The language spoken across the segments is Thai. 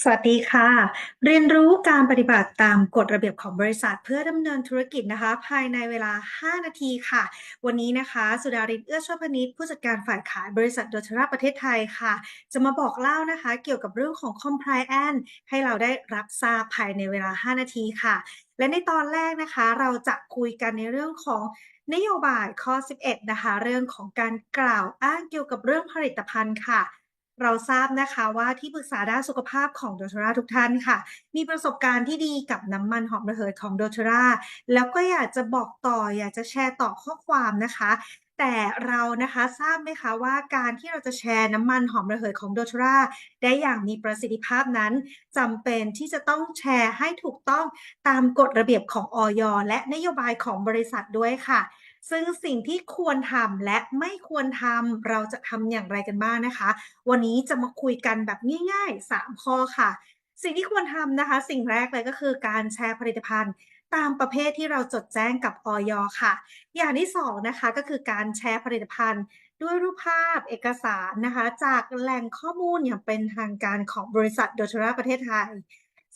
สวัสดีค่ะ เรียนรู้การปฏิบัติตามกฎระเบียบของบริษัทเพื่อดำเนินธุรกิจนะคะ ภายในเวลา 5 นาทีค่ะ วันนี้นะคะ สุดาริศเอื้อชอบพนิชผู้จัดการฝ่ายขายบริษัทโดชราประเทศไทยค่ะ จะมาบอกเล่านะคะ เกี่ยวกับเรื่องของ compliance ให้เราได้รับทราบภายในเวลา 5 นาทีค่ะ และในตอนแรกนะคะ เราจะคุยกันในเรื่องของนโยบายข้อ 11 นะคะ เรื่องของการกล่าวอ้างเกี่ยวกับเรื่องผลิตภัณฑ์ค่ะ เราทราบนะคะว่าที่ปรึกษาด้านสุขภาพของโดทราทุกท่านค่ะ มีประสบการณ์ที่ดีกับน้ำมันหอมระเหยของโดทราแล้วก็อยากจะบอกต่ออยากจะแชร์ต่อข้อความนะคะ แต่เรานะคะทราบไหมคะว่าการที่เราจะแชร์น้ำมันหอมระเหยของโดทราได้อย่างมีประสิทธิภาพนั้นจำเป็นที่จะต้องแชร์ให้ถูกต้องตามกฎระเบียบของออยและนโยบายของบริษัทด้วยค่ะ ซึ่งสิ่งที่ควรทำและไม่ควรทำเราจะทำอย่างไรกันบ้างนะคะ วันนี้จะมาคุยกันแบบง่าย ๆ 3 ข้อค่ะ สิ่งที่ควรทำนะคะ สิ่งแรกเลยก็คือการแชร์ผลิตภัณฑ์ตามประเภทที่เราจดแจ้งกับออยค่ะ อย่างที่2นะคะก็คือการแชร์ผลิตภัณฑ์ ด้วยรูปภาพเอกสารนะคะ จากแหล่งข้อมูลอย่างเป็นทางการของบริษัทโดชราประเทศไทย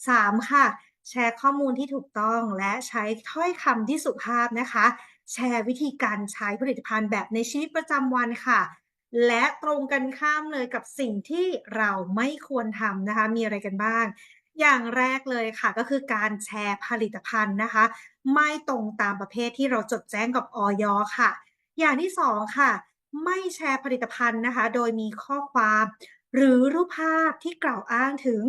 3. ค่ะ แชร์ข้อมูลที่ถูกต้องและใช้ถ้อยคำที่สุภาพนะคะ แชร์วิธีการใช้ผลิตภัณฑ์แบบในชีวิตประจำวันค่ะ และตรงกันข้ามเลยกับสิ่งที่เราไม่ควรทำนะคะ มีอะไรกันบ้าง อย่างแรกเลยค่ะ ก็คือการแชร์ผลิตภัณฑ์นะคะ ไม่ตรงตามประเภทที่เราจดแจ้งกับออยค่ะ อย่างที่สองค่ะ ไม่แชร์ผลิตภัณฑ์นะคะ โดยมีข้อความหรือรูปภาพที่กล่าวอ้างถึง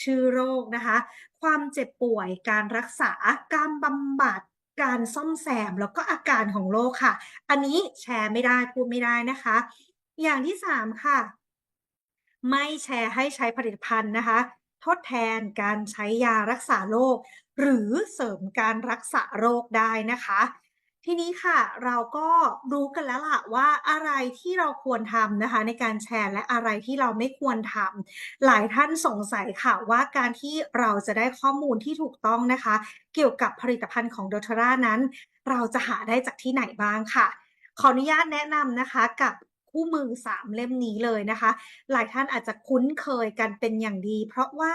ชื่อโรคนะคะ ความเจ็บป่วย การรักษา การบำบัด การซ่อมแซมแล้วก็อาการของโรคค่ะ อันนี้แชร์ไม่ได้พูดไม่ได้นะคะ อย่างที่ 3 ค่ะ ไม่แชร์ให้ใช้ผลิตภัณฑ์นะคะ ทดแทนการใช้ยารักษาโรคหรือเสริมการรักษาโรคได้นะคะ ทีนี้ค่ะเราก็รู้กันแล้วล่ะว่าอะไรที่เราควรทำนะคะ ในการแชร์และอะไรที่เราไม่ควรทำหลายท่านสงสัยค่ะว่าการที่เราจะได้ข้อมูลที่ถูกต้องนะคะ เกี่ยวกับผลิตภัณฑ์ของโดทรานั้น เราจะหาได้จากที่ไหนบ้างค่ะ ขออนุญาตแนะนำนะคะกับคู่มือ 3 เล่มนี้เลยนะคะ หลายท่านอาจจะคุ้นเคยกันเป็นอย่างดี เพราะว่า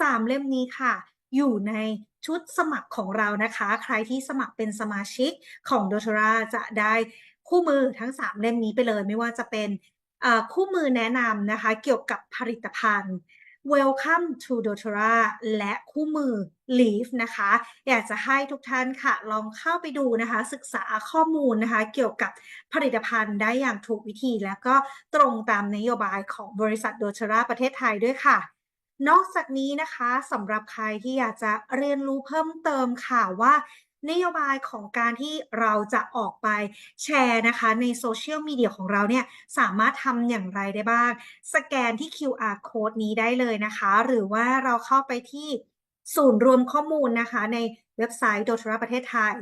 3 เล่มนี้ค่ะ อยู่ในชุดสมัครของเรานะคะ ใครที่สมัครเป็นสมาชิกของ d o t o r a จะได้คู่มือทั้ง 3 เล่มนี้ไปเลย ไม่ว่าจะเป็นคู่มือแนะนำนะคะ เกี่ยวกับผลิตภัณฑ์ Welcome to Dotora และคู่มือ Leaf นะคะ อยากจะให้ทุกท่านค่ะ ลองเข้าไปดูนะคะ ศึกษาข้อมูลนะคะ เกี่ยวกับผลิตภัณฑ์ได้อย่างถูกวิธี และก็ตรงตามนโยบายของบริษัทโดชราประเทศไทยด้วยค่ะ นอกจากนี้นะคะสำหรับใครที่อยากจะเรียนรู้เพิ่มเติมค่ะว่านโยบายของการที่เราจะออกไปแชร์นะคะในโซเชียลมีเดียของเราเนี่ยสามารถทำอย่างไรได้บ้าง สแกนที่ QR code นี้ได้เลยนะคะ หรือว่าเราเข้าไปที่ศูนย์รวมข้อมูลนะคะ ในเว็บไซต์โดทราประเทศไทย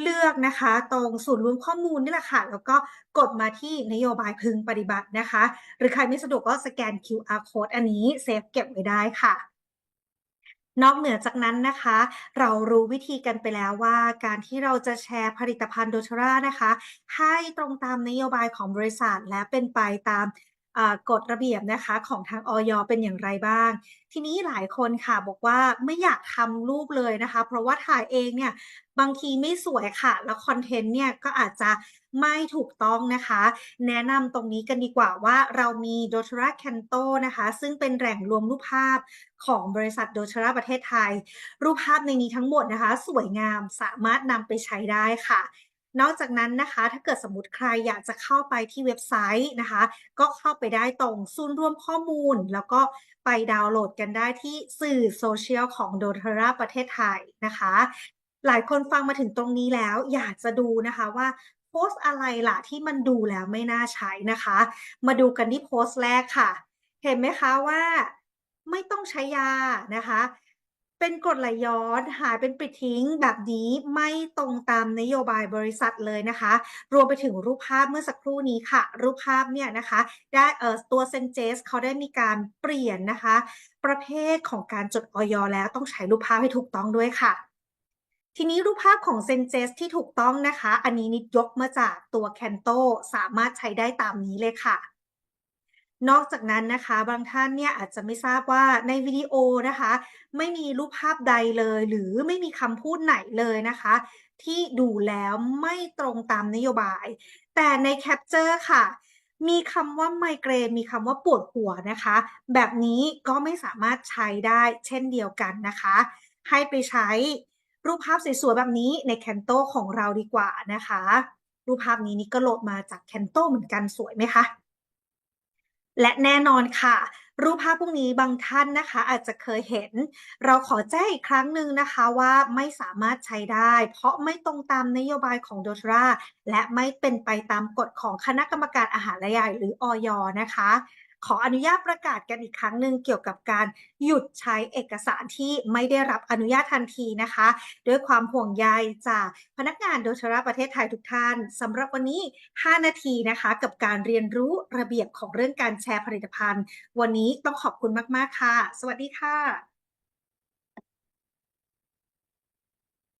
เลือกนะคะ ตรงศูนย์รวมข้อมูลนี่แหละค่ะ แล้วก็กดมาที่นโยบายพึงปฏิบัตินะคะ หรือใครไม่สะดวกก็สแกน QR code อันนี้เซฟเก็บไว้ได้ค่ะนอกเหนือจากนั้นนะคะ เรารู้วิธีกันไปแล้วว่าการที่เราจะแชร์ผลิตภัณฑ์โดชรานะคะ ให้ตรงตามนโยบายของบริษัทและเป็นไปตาม กฎระเบียบนะคะของทางออยเป็นอย่างไรบ้าง ทีนี้หลายคนค่ะบอกว่าไม่อยากทำรูปเลยนะคะ เพราะว่าถ่ายเองเนี่ยบางทีไม่สวยค่ะ แล้วคอนเทนต์เนี่ยก็อาจจะไม่ถูกต้องนะคะ แนะนำตรงนี้กันดีกว่าว่าเรามีโดทราแคนโตนะคะ ซึ่งเป็นแหล่งรวมรูปภาพของบริษัทโดทราประเทศไทย รูปภาพในนี้ทั้งหมดนะคะ สวยงามสามารถนำไปใช้ได้ค่ะ นอกจากนั้นนะคะ ถ้าเกิดสมมติใครอยากจะเข้าไปที่เว็บไซต์นะคะ ก็เข้าไปได้ตรงศูนย์รวมข้อมูล แล้วก็ไปดาวน์โหลดกันได้ที่สื่อโซเชียลของโดทาราประเทศไทยนะคะ หลายคนฟังมาถึงตรงนี้แล้ว อยากจะดูนะคะว่าโพสต์อะไรล่ะที่มันดูแล้วไม่น่าใช้นะคะ มาดูกันที่โพสต์แรกค่ะ เห็นไหมคะว่าไม่ต้องใช้ยานะคะ เป็นกรดไหลย้อนหายเป็นปิดทิ้งแบบนี้ไม่ตรงตามนโยบายบริษัทเลยนะคะ รวมไปถึงรูปภาพเมื่อสักครู่นี้ค่ะ รูปภาพเนี่ยนะคะได้เอ่อตัวเซนเจสเขาได้มีการเปลี่ยนนะคะ ประเภทของการจดออยแล้วต้องใช้รูปภาพให้ถูกต้องด้วยค่ะทีนี้รูปภาพของเซนเจสที่ถูกต้องนะคะ อันนี้นิดยกมาจากตัวแคนโตสามารถใช้ได้ตามนี้เลยค่ะ นอกจากนั้นนะคะบางท่านเนี่ยอาจจะไม่ทราบว่าในวิดีโอนะคะ ไม่มีรูปภาพใดเลย หรือไม่มีคำพูดไหนเลยนะคะ ที่ดูแล้วไม่ตรงตามนโยบาย แต่ในแคปเจอร์ค่ะ มีคำว่าไมเกรนมีคำว่าปวดหัวนะคะ แบบนี้ก็ไม่สามารถใช้ได้เช่นเดียวกันนะคะ ให้ไปใช้รูปภาพสวยๆแบบนี้ใน Canto ของเราดีกว่านะคะ รูปภาพนี้นี่ก็โหลดมาจาก Canto เหมือนกันสวยไหมคะ และแน่นอนค่ะ รูปภาพพวกนี้บางท่านนะคะ อาจจะเคยเห็น เราขอแจ้งอีกครั้งหนึ่งนะคะว่าไม่สามารถใช้ได้ เพราะไม่ตรงตามนโยบายของโดทราและไม่เป็นไปตามกฎของคณะกรรมการอาหารและยาหรืออยนะคะ ขออนุญาตประกาศกันอีกครั้งหนึ่งเกี่ยวกับการหยุดใช้เอกสารที่ไม่ได้รับอนุญาตทันทีนะคะ ด้วยความห่วงใยจากพนักงาน DOTRA ประเทศไทยทุกท่านสำหรับวันนี้ 5 นาทีนะคะ กับการเรียนรู้ระเบียบของเรื่องการแชร์ผลิตภัณฑ์ วันนี้ต้องขอบคุณมาก ๆ ค่ะ สวัสดีค่ะ